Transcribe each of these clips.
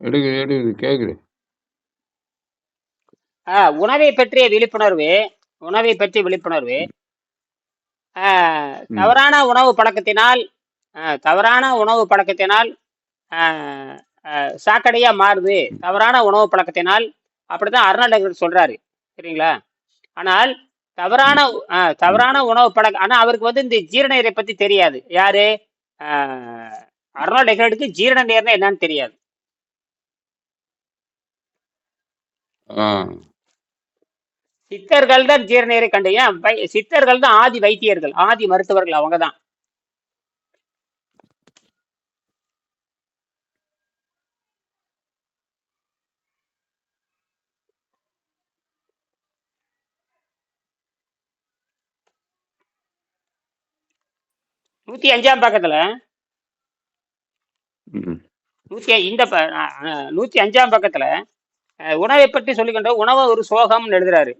எடுக்குது எடுக்குது கேக்குது ஆ, உணவை பற்றிய விழிப்புணர்வு உணவை பற்றிய விழிப்புணர்வு. ஆ, ம். தவறான உணவு பழக்கத்தினால் ஆ, தவறான உணவு பழக்கத்தினால் ஆ, ஆ, சாக்கடையா மாறுது. தவறான உணவு பழக்கத்தினால் அப்படிதான் அருணாடகர் சொல்றாரு. சரிங்களா? ஆனால் தவறான ஆ, தவறான உணவு பழக்கம் ஆனா அவருக்கு வந்து இந்த ஜீரண நீரை பத்தி தெரியாது. யாரு? அருணால் டெக்ரேடுக்கு ஜீரண நீர்னா என்னன்னு தெரியாது ஆ சித்தர்கள் தான் ஜீரண நீரை கண்டு ஏன் வை- சித்தர்கள் தான் ஆதி வைத்தியர்கள் ஆதி மருத்துவர்கள் அவங்க தான் நூத்தி அஞ்சாம் பக்கத்துல நூத்தி இந்த ப- ஆ, நூத்தி அஞ்சாம் பக்கத்துல அஹ், உணவை பற்றி சொல்லிக்கின்ற உணவு ஒரு சோகம்னு எழுதுறாரு.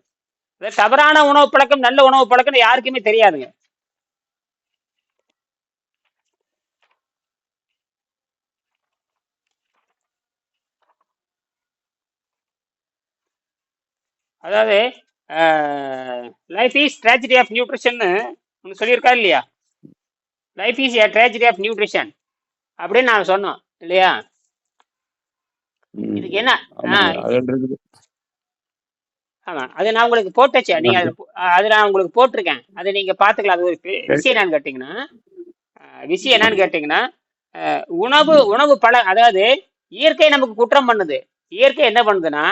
தவறான உணவு பழக்கம் நல்ல உணவு பழக்கம் யாருக்குமே தெரியாதுங்க. அதாவது life is tragedy of nutrition ஒன்று சொல்லியிருக்கா இல்லையா? Life is a tragedy of nutrition அப்படின்னு நான் சொன்னோம் இல்லையா? ம் இதுக்கு என்ன ஆமா. அது நான் உங்களுக்கு போட்டுச்சு. நீங்க அது நான் உங்களுக்கு போட்டிருக்கேன். அதை நீங்க பாத்துக்கலாம் அது ஒரு விஷயம் என்னன்னு கேட்டீங்கன்னா விஷயம் என்னன்னு கேட்டீங்கன்னா உணவு உணவு பழ அதாவது இயற்கை நமக்கு குற்றம் பண்ணுது. இயற்கை என்ன பண்ணுதுன்னா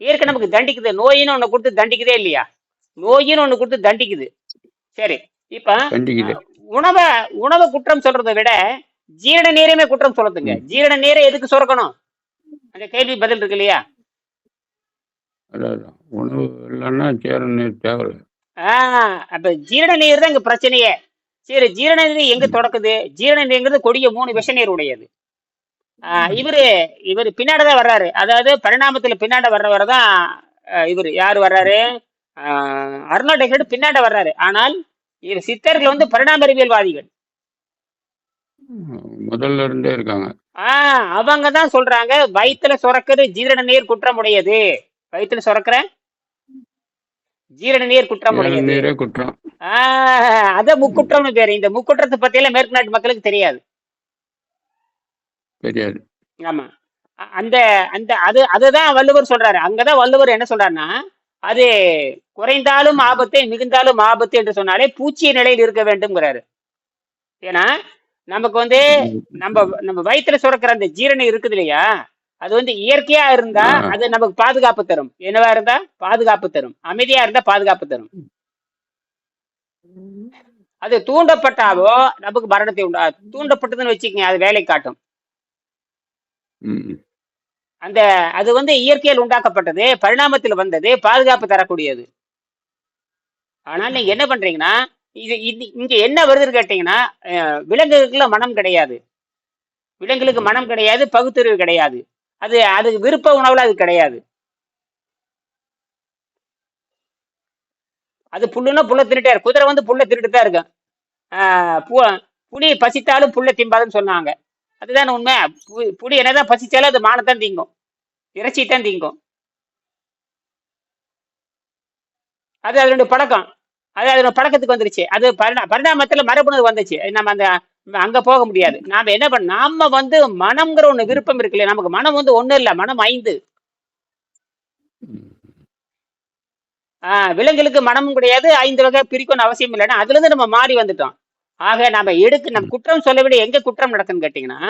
இயற்கை நமக்கு தண்டிக்குது. நோயின்னு ஒண்ணு கொடுத்து தண்டிக்குதே இல்லையா? நோயின்னு ஒண்ணு கொடுத்து தண்டிக்குது. சரி. இப்ப உணவை உணவை குற்றம் சொல்றதை விட ஜீரண நீரையுமே குற்றம் சொல்லுதுங்க ஜீரண நீரை எதுக்கு சுரக்கணும்? அந்த கேள்வி பதில் இருக்கு இல்லையா? அதான். உணவு இல்லைன்னா சேர நீர் தேவையில்ல. ஆஹ் அப்ப ஜீரண நீர் தான் இங்க பிரச்சனையே. சரி ஜீரண நீர் எங்க தொடக்குது? ஜீரண நீர்ங்கிறது கொடிய மூணு விஷ நீர் உடையது. ஆஹ் இவரு இவர் பின்னாடி தான் வர்றாரு. அதாவது பரிணாமத்துல பின்னாடி வர்றவர் தான் இவர். யார் வர்றாரு? ஆஹ் அருணாடகர் பின்னாடி வர்றாரு. ஆனால் இவர் சித்தர்கள் வந்து பரிணாம அறிவியல்வாதிகள். முதல்ல இருந்தே இருக்காங்க. ஆஹ் அவங்க தான் சொல்றாங்க வயித்துல சுரக்குது ஜீரண நீர் குற்றமுடையது வயித்துல சுரக்கிற? ஜீரண நீர் குற்றமுடையது நீரே குற்றம். ஆஹ் அத முக்குற்றம்னு பேரு. இந்த முக்குற்றத்தை பத்தியெல்லாம் மேற்கு நாட்டு மக்களுக்கு தெரியாது. தெரியாது. ஆமா. அந்த அந்த அது அதுதான் வள்ளுவர் சொல்றாரு. அங்கதான் வள்ளுவர் என்ன சொல்றாருன்னா அது குறைந்தாலும் ஆபத்து மிகுந்தாலும் ஆபத்து என்று சொன்னாலே பூச்சிய நிலையில் இருக்க வேண்டும்ங்கிறாரு. ஏன்னா நமக்கு வந்து நம்ம நம்ம வயித்துல சுரக்கிற அந்த ஜீரணம் இருக்குது இல்லையா? அது வந்து இயற்கையா இருந்தா அது நமக்கு பாதுகாப்பு தரும். என்னவா இருந்தா? பாதுகாப்பு தரும். அமைதியா இருந்தா பாதுகாப்பு தரும். அது தூண்டப்பட்டாவோ நமக்கு மரணத்தை உண்டா தூண்டப்பட்டதுன்னு வச்சுக்கங்க அது வேலை காட்டும். அந்த அது வந்து இயற்கையில் உண்டாக்கப்பட்டது பரிணாமத்தில் வந்தது பாதுகாப்பு தரக்கூடியது. ஆனால் நீங்க என்ன பண்றீங்கன்னா இது இது இங்க என்ன வருதுன்னு கேட்டீங்கன்னா அஹ், விலங்குகளுக்குள்ள மனம் கிடையாது. விலங்குகளுக்கு மனம் கிடையாது பகுத்தறிவு கிடையாது. அது அதுக்கு விருப்ப உணவுல அது கிடையாது. அது புல்லுன்னா புல்ல திருட்டே இருக்கு. குதிரை வந்து புல்ல திருட்டு தான் இருக்கும் பு- புலி பசித்தாலும் புல்ல திம்பாதுன்னு சொன்னாங்க. அதுதானே உண்மை. புலி என்னதான் பசிச்சாலும் அது மானத்தான் திங்கும். இறைச்சி தான் திங்கும். அது அதனுடைய பழக்கம். அது அதனுடைய பழக்கத்துக்கு வந்துருச்சு. அது பரிணா பரிணாமத்துல மரபணு வந்துச்சு. நம்ம அந்த அங்க போக முடியாது. நாம என்ன பண்ண நாம வந்து மனம்ங்கிற ஒண்ணு விருப்பம் இருக்குல்ல நமக்கு மனம் வந்து ஒண்ணு இல்ல மனம் ஐந்து. ஆஹ் விலங்குகளுக்கு மனமும் கிடையாது ஐந்து வகை பிரிக்கணும் அவசியம் இல்லைன்னா அதுல இருந்து நம்ம மாறி வந்துட்டோம். ஆக நம்ம எடுக்க நம்ம குற்றம் சொல்ல விட எங்க குற்றம் நடக்குன்னு கேட்டீங்கன்னா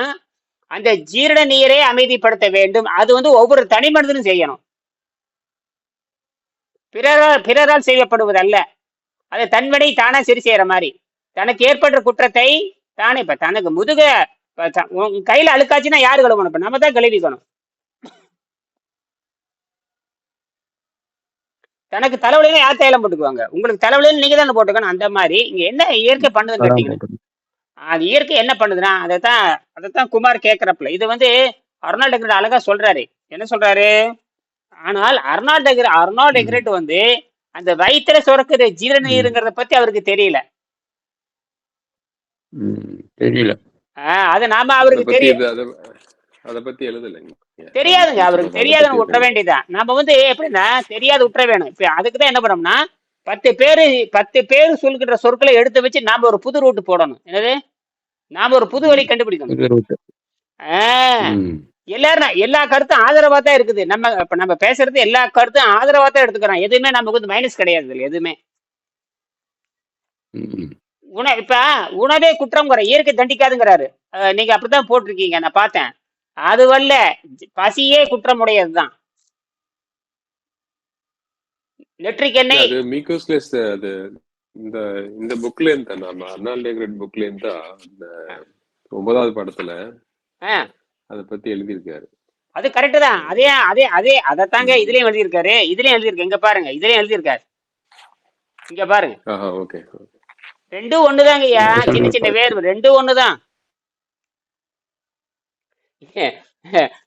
அந்த ஜீரண நீரை அமைதிப்படுத்த வேண்டும். அது வந்து ஒவ்வொரு தனி மனிதனும் செய்யணும். பிறரால் பிறரால் செய்யப்படுவது அல்ல அது தன்வினை தானே சரி செய்யற மாதிரி. தனக்கு ஏற்படுற குற்றத்தை தானே இப்ப தனக்கு முதுக உன் கையில அழுக்காச்சுன்னா யாரு கழுவணும் இப்ப நம்ம தான் கழுவிக்கணும் தனக்கு தலைவலினா யார் தைலம் போட்டுக்குவாங்க? உங்களுக்கு தலைவலின்னு நீங்க தானே போட்டுக்கணும். அந்த மாதிரி இங்க என்ன இயற்கை பண்ணுதுன்னு கேட்டீங்கன்னா அது இயற்கை என்ன பண்ணுதுன்னா அதைத்தான் அதைத்தான் குமார் கேட்கிறப்பல இது வந்து அர்னால்ட் டெக்ரேட் அழகா சொல்றாரு. என்ன சொல்றாரு? ஆனால் அர்னால்ட் டெக்ரேட் அர்னால்ட் டெக்ரேட் வந்து அந்த வயிற்றுல சுரக்கிற ஜீரண நீருங்கிறத பத்தி அவருக்கு தெரியல. ம் தெரியல. ஆஹ் அது நாம அவருக்கு இது அதை பத்தி எழுதலைங்க. தெரியாதுங்க அவருக்கு தெரியாதுன்னு விட்டுற வேண்டியதுதான். நம்ம வந்து எப்படின்னா தெரியாது விட்டுற வேணும். இப்ப அதுக்கு தான் என்ன பண்ணோம்னா பத்து பேரு பத்து பேர் சொல்கின்ற சொற்களை எடுத்து வச்சு நாம ஒரு புது ரூட் போடணும். என்னது? நாம ஒரு புது வழி கண்டுபிடிக்கணும். எல்லாரும் எல்லா கருத்தும் ஆதரவா தான் இருக்குது. நம்ம இப்ப நம்ம பேசுறது எல்லா கருத்தும் ஆதரவா தான் எடுத்துக்கிறோம். எதுவுமே நமக்கு வந்து மைனஸ் கிடையாது இதுல எதுவுமே. உண இப்ப உணவே குற்றம்ங்கிற இயற்கை தண்டிக்காதுங்கிறாரு. நீங்க அப்படித்தான் போட்டிருக்கீங்க நான் பார்த்தேன். அது வல்ல பசியே குற்றமுடையதுதான். நெற்றிக் எண்ணெய். அது மீகோஸ்லெஸ் அது இந்த இந்த புக்ல இருந்து நாம அர்னால்ட் டேக்ரெட் புக்ல இருந்து ஒன்பதாவது படத்துல அத பத்தி எழுதியிருக்காரு. அது கரெக்டு தான். அதே அதே அதே அதைத்தாங்க இதுலயும் எழுதியிருக்காரு இதுலயும் எழுதியிருக்கு. இங்க பாருங்க இதுலயும் எழுதியிருக்காரு. இங்க பாருங்க. ஓகே ரெண்டும் ஒண்ணுதாங்க ஐயா. சின்ன சின்ன வேர்வு. ரெண்டும் ஒண்ணுதான்.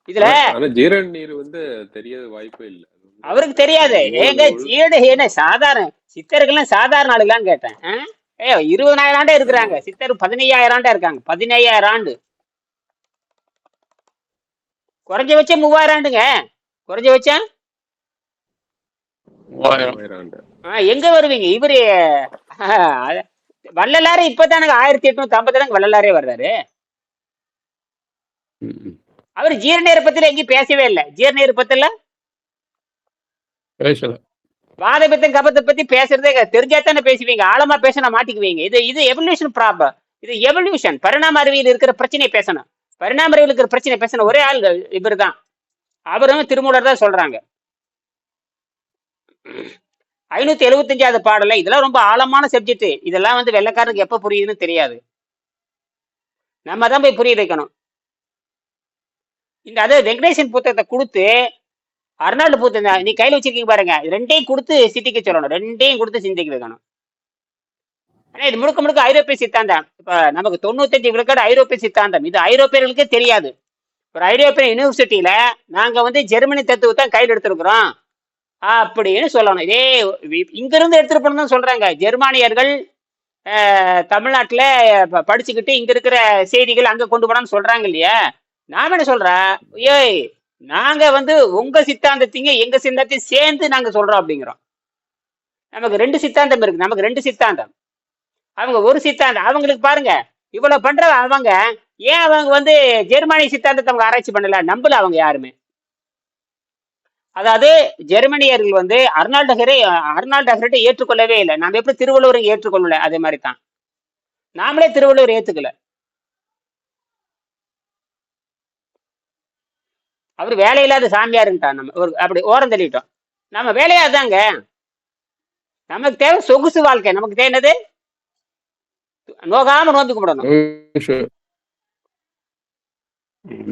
இதுல ஜீரன் நீர் வந்து தெரிய வாய்ப்பே இல்ல. அவருக்கு தெரியாது. ஏங்க ஜீட என்ன சாதாரண? சித்தர்கள்லாம் சாதாரண ஆளுங்களான்னு கேட்டேன்? ஏ இருபதாயிரம் ஆண்டே இருக்கிறாங்க. சித்தர் பதினையாயிரம் ஆண்டா இருக்காங்க. பதினையாயிரம் ஆண்டு. மூவாயிரம் ஆண்டுங்க குறைஞ்சபட்சம் மூவாயிரம் மூவாயிரம் ஆண்டு ஆ, எங்க வருவீங்க? இவரு வள்ளலாரே இப்பதானுங்க ஆயிரத்தி எட்நூத்தி ஐம்பதுல வள்ளலாரே வர்றாரு. அவர் ஜீரணீரை பத்தில எங்கேயும் பேசவே இல்லை. ஜீரணீரை பத்தில பேசல. வாதபித்தம் கபத்தை பத்தி பேசுறதே. தெரிஞ்சா தானே பேசுவீங்க. ஆழமா பேசினா மாட்டிக்குவீங்க. இது இது எவல்யூஷன் ப்ராப்ளம் இது எவல்யூஷன் பரிணாம அறிவியல் இருக்கிற பிரச்சனையை பேசணும். பரிணாமரையில் இருக்கிற பிரச்சனை பேசின ஒரே ஆள் இவர் தான் அவரும் திருமூலர் தான் சொல்றாங்க. ஐநூத்தி எழுபத்தஞ்சாவது பாடல இதெல்லாம் ரொம்ப ஆழமான சப்ஜெக்ட் இதெல்லாம் வந்து வெள்ளைக்காரனுக்கு எப்ப புரியுதுன்னு தெரியாது. நம்ம தான் போய் புரிய வைக்கணும். இந்த அது வெங்கடேசன் புத்தகத்தை கொடுத்து அர்னால்டு புத்தகம் நீ கையில வச்சிருக்கீங்க பாருங்க. ரெண்டையும் கொடுத்து சிந்திக்க சொல்லணும். ரெண்டையும் கொடுத்து சிந்திக்க வைக்கணும். ஆனா இது முழுக்க முழுக்க ஐரோப்பிய சித்தாந்தம். இப்ப நமக்கு தொண்ணூத்தஞ்சு விழுக்காடு ஐரோப்பிய சித்தாந்தம். இது ஐரோப்பியர்களுக்கே தெரியாது. ஒரு ஐரோப்பிய யூனிவர்சிட்டியில நாங்க வந்து ஜெர்மனி தத்துவத்தை கையில் எடுத்திருக்கிறோம். அப்படின்னு சொல்லணும். இதே இங்கிருந்து எடுத்துட்டு தான் சொல்றாங்க. ஜெர்மானியர்கள் தமிழ்நாட்டில் தமிழ்நாட்டுல ப- படிச்சுக்கிட்டு இங்க இருக்கிற செய்திகள் அங்க கொண்டு போனான்னு சொல்றாங்க இல்லையா? நாம என்ன சொல்றேன் ஏய் நாங்க வந்து உங்க சித்தாந்தத்தையும் எங்க சித்தாந்தத்தையும் சேர்ந்து நாங்க சொல்றோம் அப்படிங்கிறோம். நமக்கு ரெண்டு சித்தாந்தம் இருக்கு. நமக்கு ரெண்டு சித்தாந்தம். அவங்க ஒரு சித்தாந்தம். அவங்களுக்கு பாருங்க இவ்வளவு பண்ற அவங்க ஏன் அவங்க வந்து ஜெர்மனி சித்தாந்தத்தை அவங்க ஆராய்ச்சி பண்ணல? நம்பல அவங்க யாருமே. அதாவது ஜெர்மனியர்கள் வந்து அர்னால்ட் ஹெரை அர்னால்ட் ஹெரை ஏற்றுக்கொள்ளவே இல்லை. நாம எப்படி திருவள்ளுவரை ஏற்றுக்கொள்ளல? அதே மாதிரி தான் நாமளே திருவள்ளுவர் ஏத்துக்கல. அவர் வேலையில்லாத சாமியாருன்ட்டான் நம்ம. ஒரு அப்படி ஓரம் தள்ளிட்டோம். நம்ம வேலையாதாங்க. நமக்கு தேவை சொகுசு வாழ்க்கை. நமக்கு தேவை என்னது? நோகாம நோம்பி கும்பிடணும்.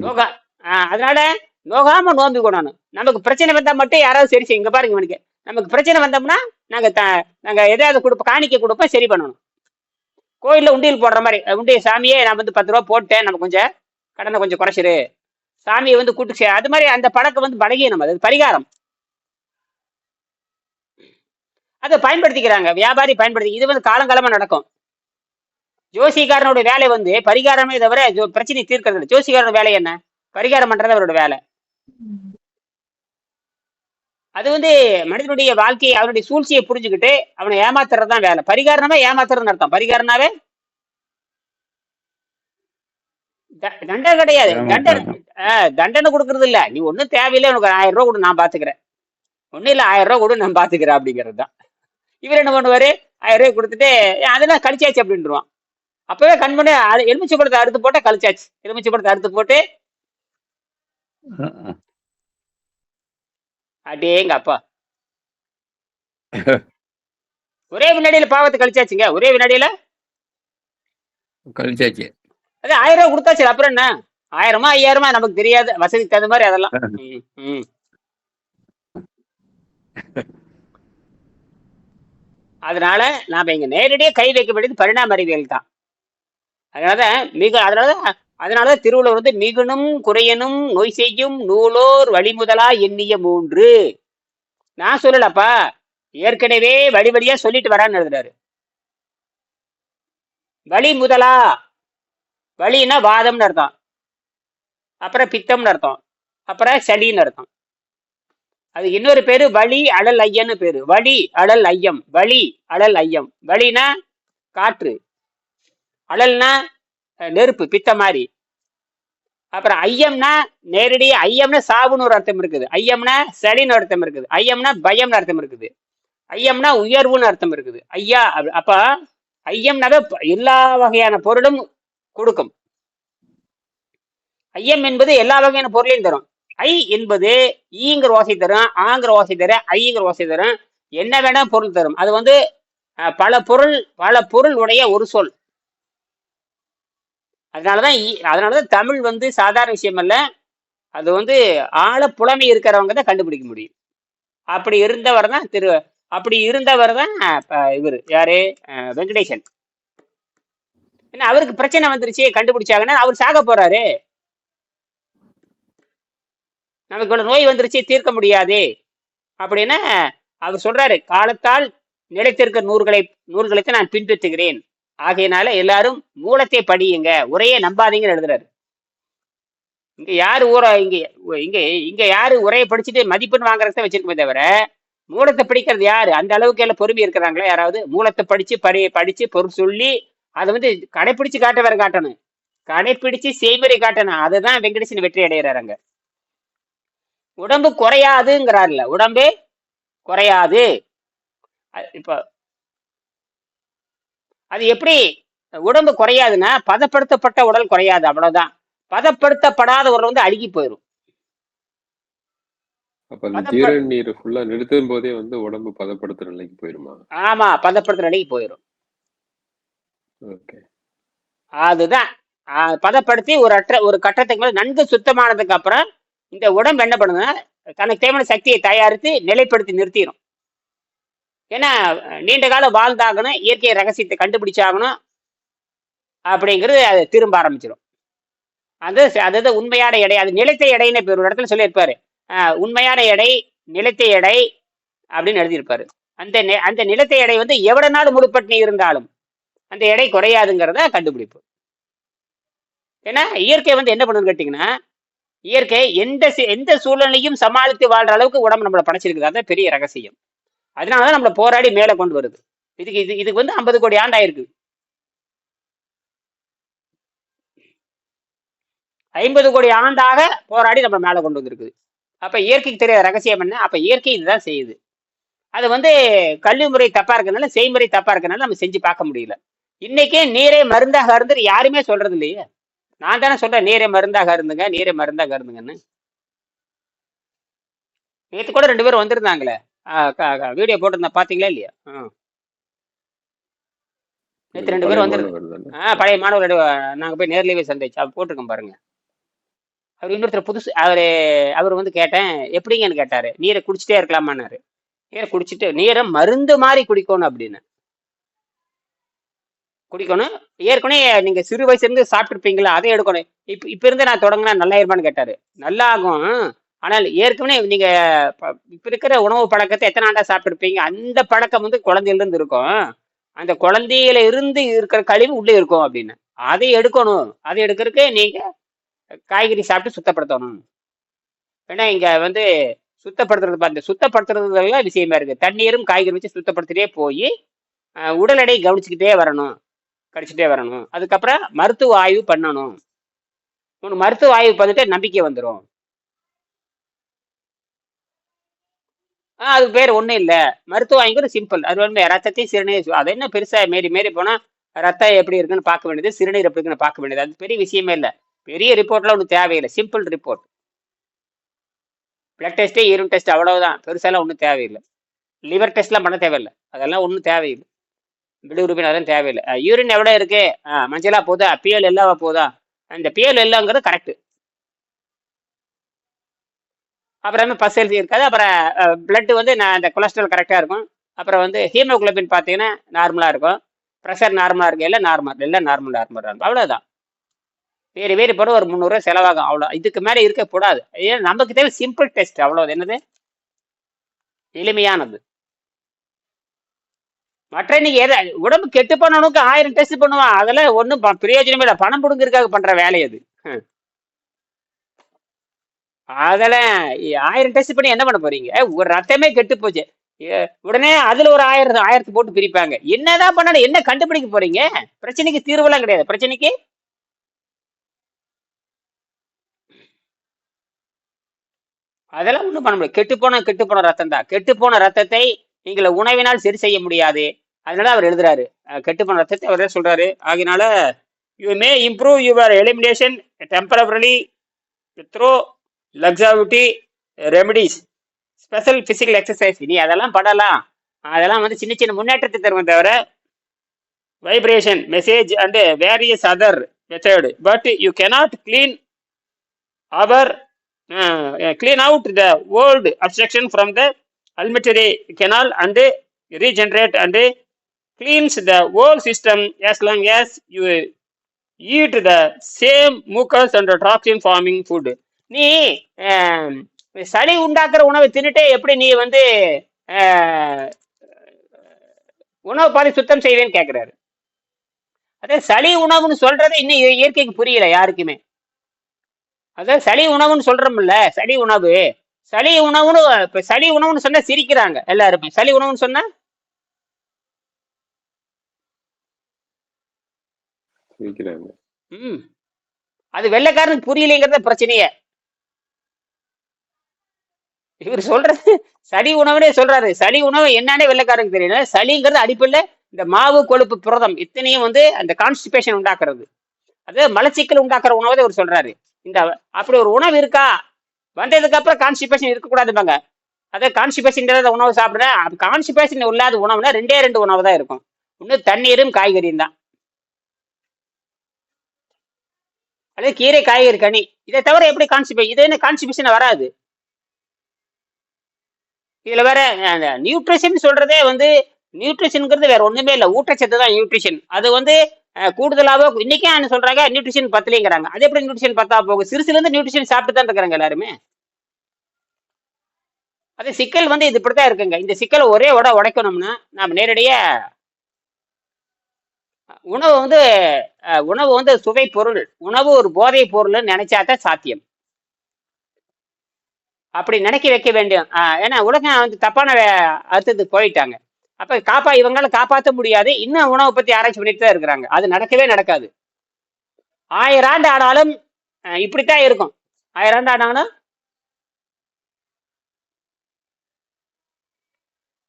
நோகா. அதனால நோகாம நோம்பி கொள்ளணும் நமக்கு பிரச்சனை வந்தா மட்டும் யாராவது சரி இங்க பாருங்க இவனுக்கு. நமக்கு பிரச்சனை வந்தோம்னா நாங்க நாங்க எதாவது கொடுப்போம் காணிக்கை கொடுப்போம் சரி பண்ணணும். கோயில்ல உண்டியல் போடுற மாதிரி அஹ் உண்டியல் சாமியே நான் வந்து பத்து ரூபா போட்டேன். நம்ம கொஞ்சம் கடனை கொஞ்சம் குறைச்சிரு. சாமியை வந்து கூட்டு அது மாதிரி அந்த பழக்கம் வந்து பழகியணும் அது பரிகாரம். அதை பயன்படுத்திக்கிறாங்க. வியாபாரி பயன்படுத்தி இது வந்து காலங்காலமா நடக்கும். ஜோசிகாரனோட வேலை வந்து பரிகாரமே தவிர பிரச்சனையை தீர்க்கறது. ஜோசிகாரனோட வேலை என்ன? பரிகாரம் பண்றது அவரோட வேலை. அது வந்து மனிதனுடைய வாழ்க்கையை அவனுடைய சூழ்ச்சியை புரிஞ்சுக்கிட்டு அவனை ஏமாத்துறது தான் வேலை. பரிகாரமே ஏமாத்துறதுன்னு அர்த்தம். பரிகாரனாவே தண்டனை கிடையாது. தண்டனை தண்டனை கொடுக்கறது இல்ல. நீ ஒன்றும் தேவையில்லை உனக்கு ஆயிரம் ரூபா கொடு நான் பாத்துக்கிறேன். ஒன்றும் இல்லை ஆயிரம் ரூபா கொடு நான் பாத்துக்கிறேன் அப்படிங்கிறது தான். இவர் என்ன பண்ணுவாரு? ஆயிரம் ரூபாய் கொடுத்துட்டு "ஏ, அதெல்லாம் கழிச்சாச்சு அப்படின்றான் அப்பவே கண் பண்ணி எலுமிச்சை பழத்தை அறுத்து போட்டா கழிச்சாச்சு. எலுமிச்சை பழத்தை அறுத்து போட்டு அடேங்க அப்பா. ஒரே வினாடியில பாவத்தை கழிச்சாச்சுங்க. ஒரே வினாடியில? கழிச்சாச்சு. அது ஆயிரம் ரூபாய் கொடுத்தாச்சு. அப்புறம் என்ன? ஆயிரமா ஐயாயிரமா நமக்கு தெரியாது. வசதிக்கு தகுந்த மாதிரி அதெல்லாம். அதனால நாம இங்க நேரடியா கை வைக்க வேண்டியது பரிணாம அறிவியல் தான். அதனால மிக அதனால அதனால திருவள்ளுவர் வந்து மிகுனும் குறையனும் நோய் செய்யும் நூலோர் வழிமுதலா எண்ணிய மூன்று. நான் சொல்லலப்பா. ஏற்கனவே வழி வழியா சொல்லிட்டு வரான்னு எழுதுறாரு. வழி முதலா. வழின்னா வாதம்னு அர்த்தம். அப்புறம் பித்தம்னு அர்த்தம். அப்புறம் சளின்னு அர்த்தம். அது இன்னொரு பேரு வலி அழல் ஐயன்னு பேரு. வலி அழல் ஐயம். வலி அழல் ஐயம். வழினா காற்று. அழல்னா நெருப்பு பித்த மாதிரி. அப்புறம் ஐயம்னா நேரடி ஐயம்னா சாவுன்னு ஒரு அர்த்தம் இருக்குது. ஐயம்னா சளின்னு அர்த்தம் இருக்குது. ஐயம்னா பயம்னு அர்த்தம் இருக்குது. ஐயம்னா உயர்வுன்னு அர்த்தம் இருக்குது. ஐயா அப்ப- ஐயம்னாவே எல்லா வகையான பொருளும் கொடுக்கும். ஐயம் என்பது எல்லா வகையான பொருளையும் தரும். ஐ என்பது ஈங்கிற ஓசை தரும் ஆங்கிற ஓசை தரும் ஐங்கிற ஓசை தரும். என்ன வேணா பொருள் தரும். அது வந்து அஹ், பல பொருள் பல பொருள் உடைய ஒரு சொல். அதனாலதான் அதனாலதான் தமிழ் வந்து சாதாரண விஷயம் அல்ல. அது வந்து ஆழ புலமை இருக்கிறவங்க தான் கண்டுபிடிக்க முடியும். அப்படி இருந்தவர் தான் திரு அப்படி இருந்தவர் தான் இவர். யாரு? வெங்கடேசன். ஏன்னா அவருக்கு பிரச்சனை வந்துருச்சு கண்டுபிடிச்சாங்கன்னா அவர் சாக போறாரு. நமக்கு நோய் வந்துருச்சு தீர்க்க முடியாது. அப்படின்னா அவர் சொல்றாரு காலத்தால் நிலைத்திருக்க நூறுகளை நூறுகளை நான் பின்பற்றுகிறேன். ஆகையினால எல்லாரும் மூலத்தை படியுங்க. உரையை நம்பாதீங்கன்னு எழுதுறாரு. இங்க யாரு ஊரை இங்க இங்க இங்க யாரு உரையை படிச்சுட்டு மதிப்பெண் வாங்குறத வச்சிருக்கோமே தவிர மூலத்தை படிக்கிறது யாரு? அந்த அளவுக்கு எல்லாம் பொறுமை இருக்கிறாங்களா? யாராவது மூலத்தை படிச்சு படி படிச்சு பொருள் சொல்லி அதை வந்து கடைப்பிடிச்சு காட்ட வேற காட்டணும் கடைப்பிடிச்சு செய்முறை காட்டணும். அதுதான் வெங்கடேசன் வெற்றி அடைகிறாங்க உடம்பு குறையாதுங்கிறார்ல உடம்பே குறையாது. இப்போ அது எப்படி? உடம்பு குறையாதுன்னா பதப்படுத்தப்பட்ட உடல் குறையாது அவ்வளவுதான். பதப்படுத்தப்படாத உடல் வந்து அழுகி போயிடும் அப்ப நீர் ஃபுல்லா நிறுத்தும் போதே வந்து உடம்பு பதப்படுத்துற நிலைக்கு போயிருமா? ஆமா பதப்படுத்துற நிலைக்கு போயிடும் ஓகே. அதுதான். பதப்படுத்தி ஒரு அற்ற ஒரு கட்டத்துக்கு மேல நன்கு சுத்தமானதுக்கு அப்புறம் இந்த உடம்பு என்ன பண்ணுதுன்னா தனக்கு தேவையான சக்தியை தயாரித்து நிலைப்படுத்தி நிறுத்திடும் ஏன்னா நீண்ட காலம் வாழ்ந்தாகணும் இயற்கை ரகசியத்தை கண்டுபிடிச்சாகணும் அப்படிங்கிறது அது திரும்ப ஆரம்பிச்சிடும் அது அதாவது உண்மையான எடை அது நிலைத்த எடைன்னு இப்ப ஒரு இடத்துல சொல்லியிருப்பாரு. ஆஹ் உண்மையான எடை நிலைத்த எடை அப்படின்னு எழுதியிருப்பாரு. அந்த அந்த நிலத்தை எடை வந்து எவ்வளவு நாள் முழுப்பட்டு இருந்தாலும் அந்த எடை குறையாதுங்கிறத கண்டுபிடிப்பு. ஏன்னா இயற்கை வந்து என்ன பண்ணுன்னு கேட்டிங்கன்னா இயற்கை எந்த எந்த சூழ்நிலையும் சமாளித்து வாழ்ற அளவுக்கு உடம்பு நம்மளை படைச்சிருக்குது. அதான் பெரிய ரகசியம். அதனாலதான் நம்மளை போராடி மேலே கொண்டு வருது. இதுக்கு இது இதுக்கு வந்து ஐம்பது கோடி ஆண்டாயிருக்கு. ஐம்பது கோடி ஆண்டாக போராடி நம்ம மேலே கொண்டு வந்திருக்குது. அப்ப இயற்கைக்கு தெரியாத ரகசியம் என்ன? அப்ப இயற்கை இதுதான் செய்யுது. அது வந்து கல்வி முறை தப்பா இருக்கிறதுனால செய்முறை தப்பா இருக்கனால நம்ம செஞ்சு பார்க்க முடியல. இன்னைக்கே நீரே மருந்தாக இருந்து யாருமே சொல்றது இல்லையே? நான் தானே சொல்றேன் நீரே மருந்தாக இருந்துங்க நீரே மருந்தாக இருந்துங்கன்னு நேற்று கூட ரெண்டு பேரும் வந்திருந்தாங்களே. வீடியோ போட்டிருந்தேன் பாத்தீங்களா இல்லையா. நேற்று ரெண்டு பேரும் வந்துரு வருதானே ஆ பழைய மாணவர்களோட நாங்கள் போய் நேர்லயே போய் சந்திச்சு அவர் போட்டிருக்கோம் பாருங்க. அவர் இன்னொருத்தர் புதுசு அவர் அவர் வந்து கேட்டேன் எப்படிங்கன்னு கேட்டாரு. நீரை குடிச்சிட்டே இருக்கலாமான்னாரு. நீரை குடிச்சிட்டு நீரை மருந்து மாதிரி குடிக்கணும் அப்படின்னு. குடிக்கணும். ஏற்கனவே நீங்க சிறு வயசுல இருந்து சாப்பிட்டுருப்பீங்களா? அதை எடுக்கணும். இப்ப இப்ப இருந்து நான் தொடங்கினா நல்லா இருப்பான்னு கேட்டாரு. நல்லா ஆகும். ஆனால் ஏற்கனவே நீங்க ப- இப்ப இருக்கிற உணவு பழக்கத்தை எத்தனை ஆண்டா சாப்பிட்டுருப்பீங்க? அந்த பழக்கம் வந்து குழந்தையிலிருந்து இருக்கும். அந்த குழந்தையில இருந்து இருக்கிற கழிவு உள்ளே இருக்கும் அப்படின்னு. அதை எடுக்கணும். அதை எடுக்கிறதுக்கு நீங்க காய்கறி சாப்பிட்டு சுத்தப்படுத்தணும். ஏன்னா இங்க வந்து சுத்தப்படுத்துறது பார்த்து சுத்தப்படுத்துறதுல விஷயமா இருக்கு. தண்ணீரும் காய்கறி வச்சு சுத்தப்படுத்திட்டே போய் உடல் எடை கவனிச்சுக்கிட்டே வரணும். கடிச்சுட்டே வரணும். அதுக்கப்புறம் மருத்துவ ஆய்வு பண்ணணும். உனக்கு மருத்துவ ஆய்வு பண்ணிட்டு நம்பிக்கை வந்துடும் அது பேர் ஒன்றும் இல்லை. மருத்துவ ஆய்வுங்கிறது சிம்பிள் அது வந்து ரத்தத்தையும் சிறுநீர் அது என்ன பெருசாக மேரி மேரி போனால் ரத்தம் எப்படி இருக்குன்னு பார்க்க வேண்டியது சிறுநீர் எப்படி இருக்குன்னு பார்க்க வேண்டியது. அது பெரிய விஷயமே இல்லை. பெரிய ரிப்போர்ட்லாம் ஒன்றும் தேவையில்லை. Simple report blood test urine test அவ்வளவுதான். பெருசாலாம் ஒன்றும் தேவையில்லை. லிவர் டெஸ்ட்லாம் பண்ண தேவையில்லை. அதெல்லாம் ஒன்றும் தேவையில்லை. பிலிரூபின் அதெல்லாம் தேவையில்லை. யூரின் எவ்வளோ இருக்கு? ஆ, போதா? பிஎல் எல்லாவா போதா? அந்த பிஎல் எல்லாங்கிறது கரெக்டு அப்புறமே பஸ் எழுதி இருக்காது. அப்புறம் பிளட் வந்து நான் அந்த கொலஸ்ட்ரால் கரெக்டாக இருக்கும். அப்புறம் வந்து ஹீமோகுளோபின் பார்த்தீங்கன்னா நார்மலாக இருக்கும். ப்ரெஷர் நார்மலாக இருக்கும் எல்லாம் நார்மல் எல்லாம் நார்மல் நார்மலாக இருக்கும். அவ்வளோதான் வேறு வேறு போட ஒரு முந்நூறுரூவா செலவாகும். அவ்வளோ இதுக்கு மேலே இருக்கக்கூடாது ஏன் நமக்கு தேவை சிம்பிள் டெஸ்ட் அவ்வளோ என்னது? எளிமையானது. மற்ற இன்னைக்கு எதை உடம்பு கெட்டு பண்ணணுக்கு ஆயிரம் டெஸ்ட் பண்ணுவான். அதெல்லாம் ஒன்றும் பிரயோஜனமே இல்லை. பணம் பிடுங்கிறதுக்காக பண்ற வேலை அது. அதெல்லாம் ஆயிரம் டெஸ்ட் பண்ணி என்ன பண்ண போறீங்க? ஒரு ரத்தமே கெட்டு போச்சு. உடனே அதுல ஒரு ஆயிரம் ஆயிரத்து போட்டு பிரிப்பாங்க. என்னதான் பண்ணணும்? என்ன கண்டுபிடிக்க போறீங்க? பிரச்சனைக்கு தீர்வுலாம் கிடையாது. பிரச்சனைக்கு? அதெல்லாம் ஒன்றும் பண்ண முடியாது. கெட்டு போன கெட்டு போன ரத்தம் தான் கெட்டு போன ரத்தத்தை நீங்கள உணவினால் சரி செய்ய முடியாது. அதனால அவர் எழுதுறாரு. கெட்டு போன ரத்தத்தை அவரே சொல்றாரு. ஆகினால you may improve your elimination temporary through laxative remedies special physical exercise நீ அதெல்லாம் படலாம் அதெல்லாம் வந்து சின்ன சின்ன முன்னேற்றத்தை தருவோம் தவிர vibration massage and various other method but you cannot clean our clean out the old obstruction from the alimentary canal and regenerate and cleanse the whole system as long as you eat the same mucus and toxin forming food நீ சளி உண்டாக்குற உணவை தின்னுட்டே எப்படி நீ வந்து உணவு பாதி சுத்தம் செய்வேன்னு கேட்கிறாரு அதே சளி உணவுன்னு சொல்றது இன்னும் இய- இயற்கைக்கு புரியல யாருக்குமே. அதான் சளி உணவுன்னு சொல்றோம்ல சளி உணவு. சளி உணவுன்னு இப்ப சளி உணவுன்னு சொன்னா சிரிக்கிறாங்க எல்லாருமே. சளி உணவுன்னு சொன்னா? இருக்கிறாங்க ம். அது வெள்ளைக்காரனுக்கு புரியலைங்கிறத பிரச்சனையே. இவர் சொல்றது சளி உணவுனே சொல்றாரு. சளி உணவு என்னன்னே வெள்ளக்காரங்க தெரியல. சளிங்கிறது அடிப்படையில் இந்த மாவு கொழுப்பு புரதம் இத்தனையும் வந்து அந்த கான்ஸ்டிபேஷன் உண்டாக்குறது. அது மலச்சிக்கல் உண்டாக்குற உணவை இவர் சொல்றாரு. இந்த அப்படி ஒரு உணவு இருக்கா? வந்ததுக்கு அப்புறம் கான்ஸ்டிபேஷன் இருக்கக்கூடாதுப்பாங்க அதே கான்ஸ்டிபேஷன் உணவு சாப்பிடுறேன். கான்ஸ்டிபேஷன் இல்லாத உணவுனா ரெண்டே ரெண்டு உணவு தான் இருக்கும். ஒன்று தண்ணீரும் காய்கறியும் தான். அல்லது கீரை காய்கறி கனி. இதை தவிர எப்படி கான்ஸ்டிபே இது என்ன கான்ஸ்டிபேஷன் வராது. இதுல வேற நியூட்ரிஷன் சொல்றதே வந்து நியூட்ரிஷனுங்கிறது வேற ஒண்ணுமே இல்லை. ஊட்டச்சத்து தான் நியூட்ரிஷன் அது வந்து அஹ், இன்னைக்கே என்ன சொல்றாங்க? நியூட்ரிஷன் பத்தலைங்கிறாங்க. அது எப்படி நியூட்ரிஷன் பத்தா போகும் சிறுசுல இருந்து நியூட்ரிஷன் சாப்பிட்டு தான் இருக்கிறாங்க எல்லாருமே. அது சிக்கல் வந்து இது இப்படித்தான் இருக்குங்க. இந்த சிக்கலை ஒரே உட உடைக்கணும்னா நாம் நேரடியாக உணவு வந்து உணவு வந்து சுவை பொருள். உணவு ஒரு போதை பொருள்னு நினைச்சாதான் சாத்தியம். அப்படி நினைக்க வைக்க வேண்டும் ஏன்னா உலகம் வந்து தப்பான அர்த்தத்துக்கு போயிட்டாங்க. அப்ப காப்பா இவங்களால காப்பாற்ற முடியாது. இன்னும் உணவை பத்தி ஆராய்ச்சி பண்ணிட்டு தான் இருக்கிறாங்க. அது நடக்கவே நடக்காது. ஆயிரம் ஆண்டு ஆனாலும் இப்படித்தான் இருக்கும். ஆயிரம் ஆண்டு ஆனாலும்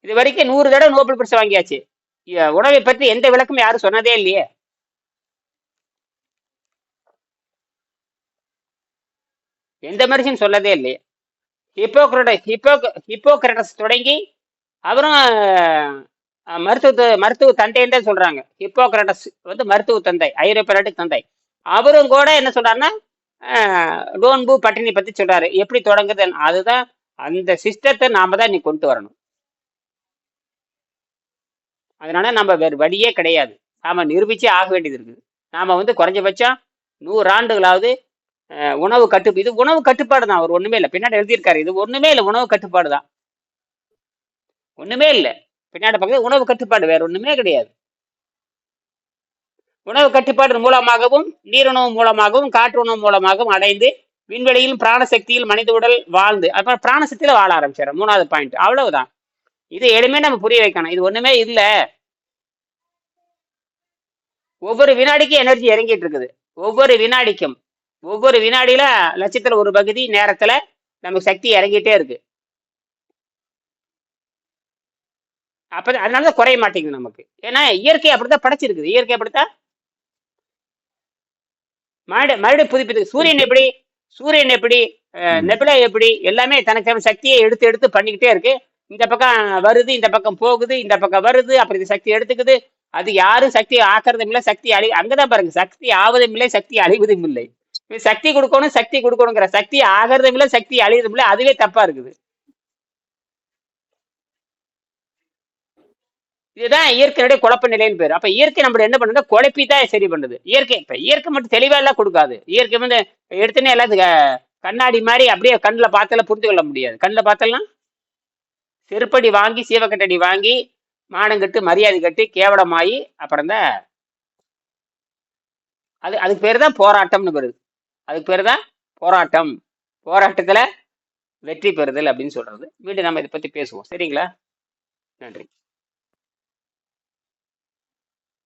இது வரைக்கும் நூறு தடவை நோபல் பரிசு வாங்கியாச்சு. உணவை பற்றி எந்த விளக்கமும் யாரும் சொன்னதே இல்லையே. எந்த மனுஷன் சொல்லதே இல்லையே. ஹிப்போக்ரட ஹிப்போ ஹிப்போக்ரட்டஸ் தொடங்கி அவரும் மருத்துவ மருத்துவ தந்தைன்னு தான் சொல்றாங்க. ஹிப்போக்ரட்டஸ் வந்து மருத்துவ தந்தை ஐரோப்பிய நாட்டு தந்தை. அவரும் கூட என்ன சொல்றாருன்னா டோன்பு பட்டினி பத்தி சொல்றாரு. எப்படி தொடங்குது அதுதான் அந்த சிஸ்டத்தை நாம தான் நீ கொண்டு வரணும். அதனால நம்ம வேறு வழியே கிடையாது. நாம நிரூபிச்சே ஆக வேண்டியது இருக்குது. நாம வந்து குறைஞ்சபட்சம் நூறு ஆண்டுகளாவது உணவு கட்டு இது உணவு கட்டுப்பாடு தான். அவர் ஒண்ணுமே இல்லை. பின்னாடி எழுதியிருக்காரு. இது ஒண்ணுமே இல்லை. உணவு கட்டுப்பாடு தான். ஒண்ணுமே இல்லை. பின்னாடி பக்கத்துல உணவு கட்டுப்பாடு. வேற ஒண்ணுமே கிடையாது. உணவு கட்டுப்பாடு மூலமாகவும் நீருணவு மூலமாகவும் காற்று உணவு மூலமாகவும் அடைந்து விண்வெளியில் பிராணசக்தியில் மனித உடல் வாழ்ந்து அப்புறம் பிராணசக்தியில வாழ ஆரம்பிச்சார். மூணாவது பாயிண்ட் அவ்வளவுதான். இது எளிமே நம்ம புரிய வைக்கணும். இது ஒண்ணுமே இல்லை. ஒவ்வொரு வினாடிக்கும் எனர்ஜி இறங்கிட்டு இருக்குது. ஒவ்வொரு வினாடிக்கும். ஒவ்வொரு வினாடியில லட்சத்துல ஒரு பகுதி நேரத்துல நமக்கு சக்தி இறங்கிட்டே இருக்கு. அப்ப அதனாலதான் குறைய மாட்டேங்குது நமக்கு. ஏன்னா இயற்கை அப்படித்தான் படைச்சிருக்குது. இயற்கை அப்படித்தான் மறுபடியும் மறுபடியும் புதுப்பித்து சூரியன் எப்படி சூரியன் எப்படி. நெபிலா எப்படி எல்லாமே தனக்கு சக்தியை எடுத்து எடுத்து பண்ணிக்கிட்டே இருக்கு. இந்த பக்கம் வருது இந்த பக்கம் போகுது இந்த பக்கம் வருது அப்புறம் இது சக்தி எடுத்துக்குது. அது யாரும் சக்தி ஆக்குறதும் இல்லை சக்தி அழி அங்கதான் பாருங்க சக்தி ஆவதும் இல்லை சக்தி அழிவதும் இல்லை. சக்தி கொடுக்கணும் சக்தி கொடுக்கணுங்கிற. சக்தி ஆகிறதும் இல்லை சக்தி அழிவதும் இல்லை அதுவே தப்பா இருக்குது. இதுதான் இயற்கையுடைய குழப்ப நிலைன்னு பேர். அப்ப இயற்கை நம்மள என்ன பண்ணுது? குழப்பி தான் சரி பண்ணுது. இயற்கை இப்ப இயற்கை மட்டும் தெளிவா எல்லாம் கொடுக்காது. இயற்கை வந்து எடுத்துனே எல்லாத்துக்கு கண்ணாடி மாதிரி அப்படியே கண்ணில் பார்த்தெல்லாம் புரிந்து கொள்ள முடியாது. கண்ணில் பார்த்தெல்லாம் செருப்படி வாங்கி சீவக்கட்டடி வாங்கி மானம் கட்டு மரியாதை கட்டி கேவலமாயி அப்புறம் தான் அது அதுக்கு பேர் தான் போராட்டம்னு வருது அதுக்கு பேர் தான் போராட்டம். போராட்டத்தில் வெற்றி பெறுதல் அப்படின்னு சொல்கிறது மீண்டும் நம்ம இதை பற்றி பேசுவோம். சரிங்களா? நன்றி.